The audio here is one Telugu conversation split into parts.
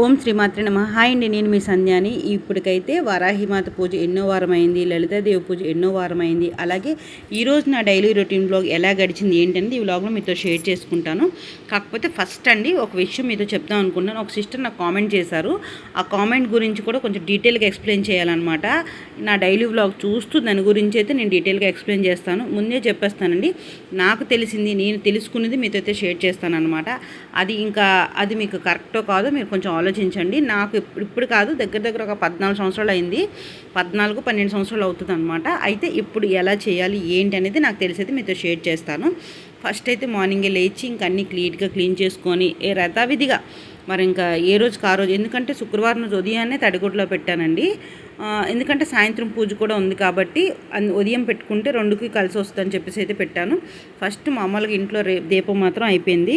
ఓం శ్రీమాత్రి నమ. హాయ్ అండి నేను మీ సంధ్యాని. ఇప్పటికైతే వారాహిమాత పూజ ఎన్నో వారం అయింది లలితాదేవి పూజ ఎన్నో వారం అయింది అలాగే ఈరోజు నా డైలీ రొటీన్ బ్లాగ్ ఎలా గడిచింది ఏంటనేది ఈ బ్లాగ్లో మీతో షేర్ చేసుకుంటాను. కాకపోతే ఫస్ట్ అండి ఒక విషయం మీతో చెప్దాం అనుకున్నాను ఒక సిస్టర్ నాకు కామెంట్ చేశారు. ఆ కామెంట్ గురించి కూడా కొంచెం డీటెయిల్గా ఎక్స్ప్లెయిన్ చేయాలన్నమాట. నా డైలీ బ్లాగ్ చూస్తూ దాని గురించి అయితే నేను డీటెయిల్గా ఎక్స్ప్లెయిన్ చేస్తాను. ముందే చెప్పేస్తానండి నాకు తెలిసింది నేను తెలుసుకున్నది మీతో అయితే షేర్ చేస్తాను అనమాట అది ఇంకా అది మీకు కరెక్టో కాదో మీరు కొంచెం ఆలోచించండి. నాకు ఇప్పుడు కాదు దగ్గర దగ్గర ఒక పద్నాలుగు సంవత్సరాలు అయింది. పద్నాలుగు పన్నెండు సంవత్సరాలు అవుతుంది అనమాట అయితే ఇప్పుడు ఎలా చేయాలి ఏంటి అనేది నాకు తెలిసేది మీతో షేర్ చేస్తాను. ఫస్ట్ అయితే మార్నింగే లేచి ఇంక అన్నీ క్లీన్గా క్లీన్ చేసుకొని ఏ రథావిధిగా మరి ఇంకా ఏ రోజుకి ఆ రోజు ఎందుకంటే శుక్రవారం రోజు ఉదయాన్నే తడిగుడ్లో పెట్టానండి. ఎందుకంటే సాయంత్రం పూజ కూడా ఉంది కాబట్టి ఉదయం పెట్టుకుంటే రెండుకి కలిసి వస్తుందని చెప్పేసి అయితే పెట్టాను. ఫస్ట్ మామూలుగా ఇంట్లో రే దీపం మాత్రం అయిపోయింది.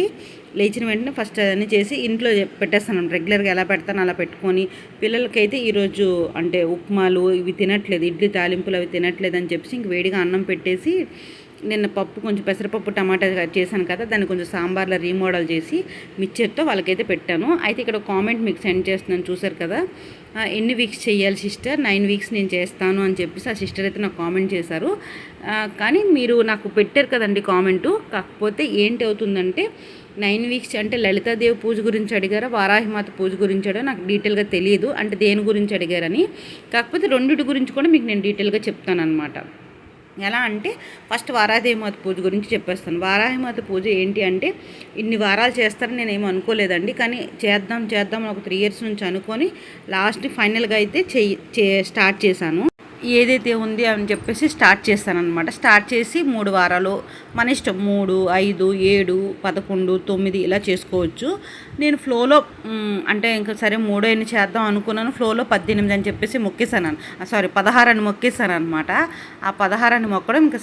లేచిన వెంటనే ఫస్ట్ అన్నీ చేసి ఇంట్లో పెట్టేస్తాను. రెగ్యులర్గా ఎలా పెడతాను అలా పెట్టుకొని పిల్లలకైతే ఈరోజు అంటే ఉప్మాలు ఇవి తినట్లేదు ఇడ్లీ తాలింపులు అవి తినట్లేదు అని చెప్పేసి ఇంక వేడిగా అన్నం పెట్టేసి నిన్న పప్పు కొంచెం పెసరపప్పు టమాటా చేశాను కదా దాన్ని కొంచెం సాంబార్లో రీమోడల్ చేసి మిక్చర్తో వాళ్ళకైతే పెట్టాను. అయితే ఇక్కడ కామెంట్ మీకు సెండ్ చేస్తున్నాను చూసారు కదా. ఎన్ని వీక్స్ చేయాలి సిస్టర్ నైన్ వీక్స్ నేను చేస్తాను అని చెప్పేసి ఆ సిస్టర్ అయితే నాకు కామెంట్ చేశారు. కానీ మీరు నాకు పెట్టారు కదండి కామెంటు కాకపోతే ఏంటి అవుతుందంటే నైన్ వీక్స్ అంటే లలితాదేవి పూజ గురించి అడిగారా వారాహిమాత పూజ గురించి అడో నాకు డీటెయిల్గా తెలియదు. అంటే దేని గురించి అడిగారని. కాకపోతే రెండింటి గురించి కూడా మీకు నేను డీటెయిల్గా చెప్తాను అనమాట ఎలా అంటే ఫస్ట్ వారాహిమాత పూజ గురించి చెప్పేస్తాను. వారాహిమాత పూజ ఏంటి అంటే ఇన్ని వారాలు చేస్తారని నేను ఏమీ అనుకోలేదండి. కానీ చేద్దాం చేద్దాం ఒక త్రీ ఇయర్స్ నుంచి అనుకొని లాస్ట్ ఫైనల్గా అయితే చే స్టార్ట్ చేశాను. ఏదైతే ఉంది అని చెప్పేసి స్టార్ట్ చేస్తానన్నమాట. స్టార్ట్ చేసి మూడు వారాలు మన ఇష్టం మూడు ఐదు ఏడు పదకొండు తొమ్మిది ఇలా చేసుకోవచ్చు. నేను ఫ్లోలో అంటే ఇంకా సరే మూడో ఎన్ని చేద్దాం అనుకున్నాను ఫ్లోలో పద్దెనిమిది అని చెప్పేసి మొక్కేసాను. సారీ పదహారాన్ని మొక్కేసాను అనమాట ఆ పదహారాన్ని మొక్కడం ఇంకా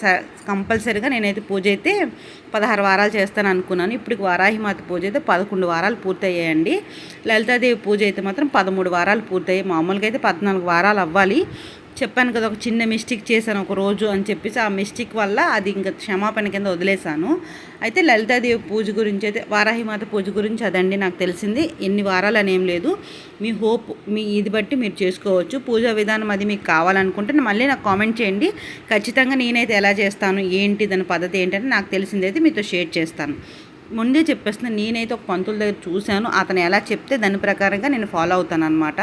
కంపల్సరీగా నేనైతే పూజ అయితే పదహారు వారాలు చేస్తాను అనుకున్నాను. ఇప్పటికి వారాహిమాత పూజ అయితే పదకొండు వారాలు పూర్తయ్యాయండి. లలితాదేవి పూజ అయితే మాత్రం పదమూడు వారాలు పూర్తయ్యాయి. మామూలుగా అయితే పద్నాలుగు వారాలు అవ్వాలి. చెప్పాను కదా ఒక చిన్న మిస్టేక్ చేశాను ఒక రోజు అని చెప్పేసి ఆ మిస్టేక్ వల్ల అది ఇంకా క్షమాపణ కింద వదిలేశాను. అయితే లలితాదేవి పూజ గురించి అయితే వారాహిమాత పూజ గురించి అదండి నాకు తెలిసింది. ఎన్ని వారాలు అనేం లేదు. మీ హోప్ మీ ఇది బట్టి మీరు చేసుకోవచ్చు. పూజా విధానం అది మీకు కావాలనుకుంటే మళ్ళీ నాకు కామెంట్ చేయండి. ఖచ్చితంగా నేనైతే ఎలా చేస్తాను ఏంటి దాని పద్ధతి ఏంటంటే నాకు తెలిసిందైతే మీతో షేర్ చేస్తాను. ముందే చెప్పేస్తున్నా నేనైతే ఒక పంతుల దగ్గర చూశాను. అతను ఎలా చెప్తే దాని ప్రకారంగా నేను ఫాలో అవుతాను అనమాట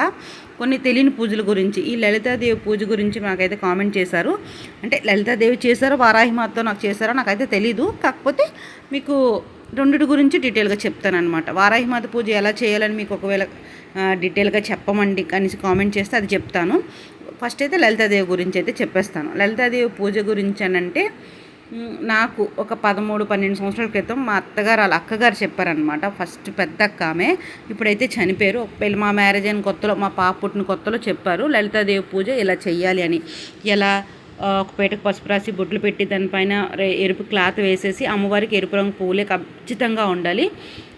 కొన్ని తెలియని పూజల గురించి ఈ లలితాదేవి పూజ గురించి నాకైతే కామెంట్ చేశారు. అంటే లలితాదేవి చేశారో వారాహిమాతో నాకు చేశారో నాకైతే తెలీదు. కాకపోతే మీకు రెండిటి గురించి డీటెయిల్గా చెప్తానమాట వారాహిమాత పూజ ఎలా చేయాలని మీకు ఒకవేళ డీటెయిల్గా చెప్పమండి కనీసం కామెంట్ చేస్తే అది చెప్తాను. ఫస్ట్ అయితే లలితాదేవి గురించి అయితే చెప్పేస్తాను. లలితాదేవి పూజ గురించి అని అంటే నాకు ఒక పదమూడు పన్నెండు సంవత్సరాల క్రితం మా అత్తగారు వాళ్ళ అక్కగారు చెప్పారనమాట ఫస్ట్ పెద్ద అక్క ఆమె ఇప్పుడైతే చనిపోయారు. పెళ్ళి మా మ్యారేజ్ అయిన కొత్తలో మా పాప పుట్టిన కొత్తలో చెప్పారు. లలితాదేవి పూజ ఇలా చెయ్యాలి అని. ఎలా ఒక పేటకు పసుపు రాసి బొట్లు పెట్టి దానిపైన ఎరుపు క్లాత్ వేసేసి అమ్మవారికి ఎరుపు రంగు పూలే ఖచ్చితంగా ఉండాలి.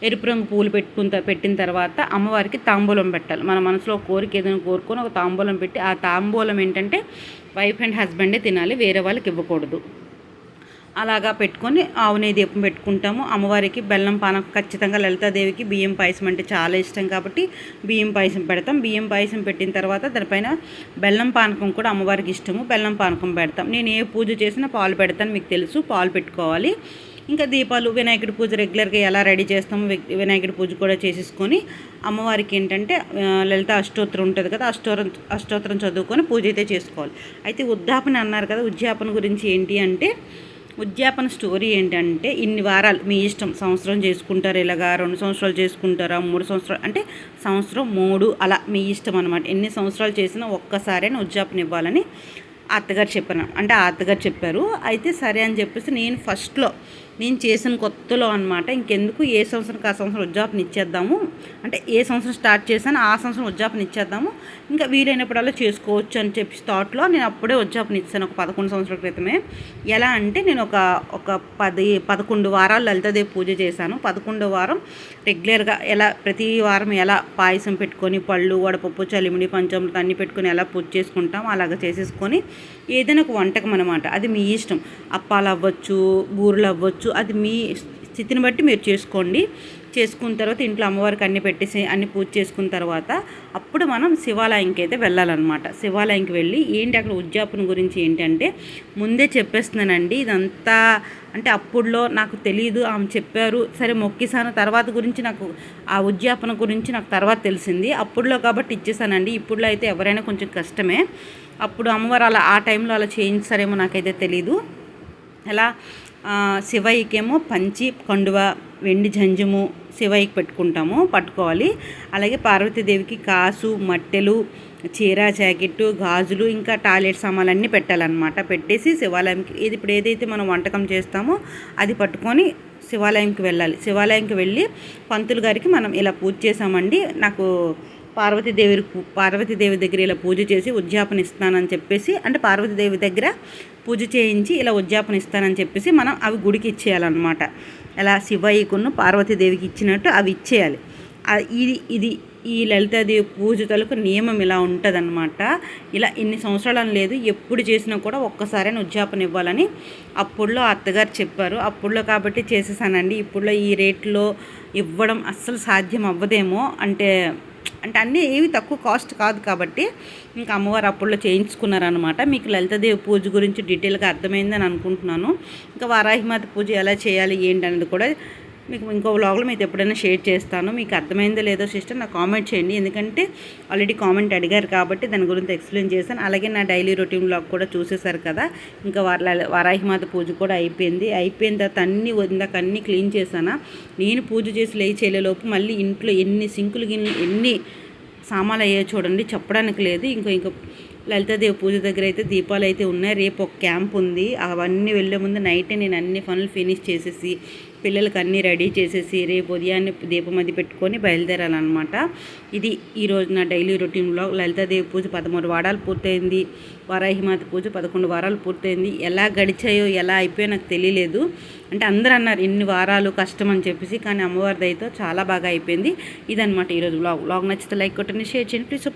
ఎరుపు రంగు పూలు పెట్టుకున్న పెట్టిన తర్వాత అమ్మవారికి తాంబూలం పెట్టాలి. మన మనసులో కోరిక ఏదైనా కోరుకొని ఒక తాంబూలం పెట్టి ఆ తాంబూలం ఏంటంటే వైఫ్ అండ్ హస్బెండే తినాలి. వేరే వాళ్ళకి ఇవ్వకూడదు. అలాగా పెట్టుకొని ఆవునే దీపం పెట్టుకుంటాము. అమ్మవారికి బెల్లం పానం ఖచ్చితంగా లలితాదేవికి బియ్యం పాయసం అంటే చాలా ఇష్టం కాబట్టి బియ్యం పాయసం పెడతాం. బియ్యం పాయసం పెట్టిన తర్వాత దానిపైన బెల్లం పానకం కూడా అమ్మవారికి ఇష్టము. బెల్లం పానకం పెడతాం. నేను ఏ పూజ చేసినా పాలు పెడతాను మీకు తెలుసు. పాలు పెట్టుకోవాలి. ఇంకా దీపాలు వినాయకుడి పూజ రెగ్యులర్గా ఎలా రెడీ చేస్తామో వినాయకుడి పూజ కూడా చేసేసుకొని అమ్మవారికి ఏంటంటే లలిత అష్టోత్తరం ఉంటుంది కదా అష్టోత్తరం అష్టోత్తరం చదువుకొని పూజ అయితే చేసుకోవాలి. అయితే ఉద్దాపన అన్నారు కదా ఉద్యాపన గురించి ఏంటి అంటే ఉద్యాపన స్టోరీ ఏంటంటే ఇన్ని వారాలు మీ ఇష్టం. సంవత్సరం చేసుకుంటారు ఇలాగా రెండు సంవత్సరాలు చేసుకుంటారా మూడు సంవత్సరాలు అంటే సంవత్సరం మూడు అలా మీ ఇష్టం అనమాట ఎన్ని సంవత్సరాలు చేసినా ఒక్కసారైనా ఉద్యాపన ఇవ్వాలని అత్తగారు చెప్పాను అంటే ఆ అత్తగారు చెప్పారు. అయితే సరే అని చెప్పేసి నేను ఫస్ట్లో నేను చేసిన కొత్తలో అనమాట ఇంకెందుకు? ఏ సంవత్సరానికి ఆ సంవత్సరం ఉద్యోగం ఇచ్చేద్దాము? అంటే ఏ సంవత్సరం స్టార్ట్ చేశాను ఆ సంవత్సరం ఉద్యోగం ఇచ్చేద్దాము. ఇంకా వీలైనప్పుడల్లా చేసుకోవచ్చు అని చెప్పి థాట్లో నేను అప్పుడే ఉద్యోగం ఇచ్చాను ఒక పదకొండు సంవత్సరాల క్రితమే. ఎలా అంటే నేను ఒక ఒక పది పదకొండు వారాలు లలితాదేవి పూజ చేశాను. పదకొండో వారం రెగ్యులర్గా ఎలా ప్రతి వారం ఎలా పాయసం పెట్టుకొని పళ్ళు వడపప్పు చలిమిడి పంచములు అన్ని పెట్టుకొని ఎలా పూజ చేసుకుంటాం అలాగ చేసేసుకొని ఏదైనా ఒక వంటకం అనమాట అది మీ ఇష్టం. అప్పాలు అవ్వచ్చు బూరెలు అవ్వచ్చు అది మీ స్థితిని బట్టి మీరు చేసుకోండి. చేసుకున్న తర్వాత ఇంట్లో అమ్మవారికి అన్ని పెట్టేసి అన్ని పూజ చేసుకున్న తర్వాత అప్పుడు మనం శివాలయంకి అయితే వెళ్ళాలన్నమాట. శివాలయంకి వెళ్ళి ఏంటి అక్కడ ఉద్యాపన గురించి ఏంటంటే ముందే చెప్పేస్తున్నానండి. ఇదంతా అంటే అప్పుడులో నాకు తెలియదు ఆమె చెప్పారు సరే మొక్కిసాను. తర్వాత గురించి నాకు ఆ ఉద్యాపన గురించి నాకు తర్వాత తెలిసింది. అప్పుడులో కాబట్టి ఇచ్చేసానండి. ఇప్పుడులో అయితే ఎవరైనా కొంచెం కష్టమే. అప్పుడు అమ్మవారు అలా ఆ టైంలో అలా చేయించారేమో నాకైతే తెలీదు. ఎలా? శివయ్యకేమో పంచి కండువ వెండి జంజము శివయ్యకి పెట్టుకుంటాము పట్టుకోవాలి. అలాగే పార్వతీదేవికి కాసు మట్టెలు చీర జాకెట్టు గాజులు ఇంకా టాయిలెట్ సామాన్లన్నీ పెట్టాలన్నమాట. పెట్టేసి శివాలయంకి ఇది ఇప్పుడు ఏదైతే మనం వంటకం చేస్తామో అది పట్టుకొని శివాలయంకి వెళ్ళాలి. శివాలయంకి వెళ్ళి పంతులు గారికి మనం ఇలా పూజ చేసామండి నాకు పార్వతీదేవి పార్వతీదేవి దగ్గర ఇలా పూజ చేసి ఉద్యాపన ఇస్తానని చెప్పేసి అంటే పార్వతీదేవి దగ్గర పూజ చేయించి ఇలా ఉద్యాపన ఇస్తానని చెప్పేసి మనం అవి గుడికి ఇచ్చేయాలన్నమాట. ఇలా శివయ్యకును పార్వతీదేవికి ఇచ్చినట్టు అవి ఇచ్చేయాలి. ఇది ఇది ఈ లలితాదేవి పూజ తలకు నియమం ఇలా ఉంటుందన్నమాట. ఇలా ఇన్ని సంవత్సరాలు లేదు ఎప్పుడు చేసినా కూడా ఒక్కసారైనా ఉద్యాపన ఇవ్వాలని అప్పుడులో అత్తగారు చెప్పారు. అప్పుడులో కాబట్టి చేసేసానండి. ఇప్పుడులో ఈ రేట్లో ఇవ్వడం అస్సలు సాధ్యం అవ్వదేమో అంటే అంటే అన్నీ ఏవి తక్కువ కాస్ట్ కాదు కాబట్టి ఇంకా అమ్మవారు అప్పుడులో చేయించుకున్నారనమాట మీకు లలితాదేవి పూజ గురించి డీటెయిల్గా అర్థమైందని అనుకుంటున్నాను. ఇంకా వారాహిమాత పూజ ఎలా చేయాలి ఏంటి అనేది కూడా మీకు ఇంకో వ్లాగ్లో మీకు ఎప్పుడైనా షేర్ చేస్తాను. మీకు అర్థమైందో లేదో సిస్టర్ నాకు కామెంట్ చేయండి. ఎందుకంటే ఆల్రెడీ కామెంట్ అడిగారు కాబట్టి దాని గురించి ఎక్స్ప్లెయిన్ చేశాను. అలాగే నా డైలీ రొటీన్ వ్లాగ్ కూడా చూసేశారు కదా. ఇంకా వారాహిమాత పూజ కూడా అయిపోయింది. అయిపోయిన తర్వాత అన్ని ఇందాక అన్నీ క్లీన్ చేశానా. నేను పూజ చేసి లేచి మళ్ళీ ఇంట్లో ఎన్ని సింకులు గిన్నెలు ఎన్ని సామాన్లు అయ్యాయో చూడండి. చెప్పడానికి లేదు. ఇంకో ఇంకో లలితాదేవి పూజ దగ్గర అయితే దీపాలు అయితే ఉన్నాయి. రేపు ఒక క్యాంప్ ఉంది. అవన్నీ వెళ్ళే ముందు నైట్ నేను అన్ని పనులు ఫినిష్ చేసేసి పిల్లలకి అన్నీ రెడీ చేసేసి రేపు ఉదయాన్నే దీపం అది పెట్టుకొని బయలుదేరాలన్నమాట. ఇది ఈరోజు నా డైలీ రొటీన్లో లలితాదేవి పూజ పదమూడు వారాలు పూర్తయింది. వారాహిమాత పూజ పదకొండు వారాలు పూర్తయింది. ఎలా గడిచాయో ఎలా అయిపోయో నాకు తెలియలేదు. అంటే అందరూ అన్నారు ఇన్ని వారాలు కష్టం అని చెప్పేసి కానీ అమ్మవారిది అయితే చాలా బాగా అయిపోయింది. ఇదనమాట ఈరోజు బ్లాగ్ బ్లాగ్ నచ్చితే లైక్ కొట్టండి షేర్ చేయండి. ప్లీజ్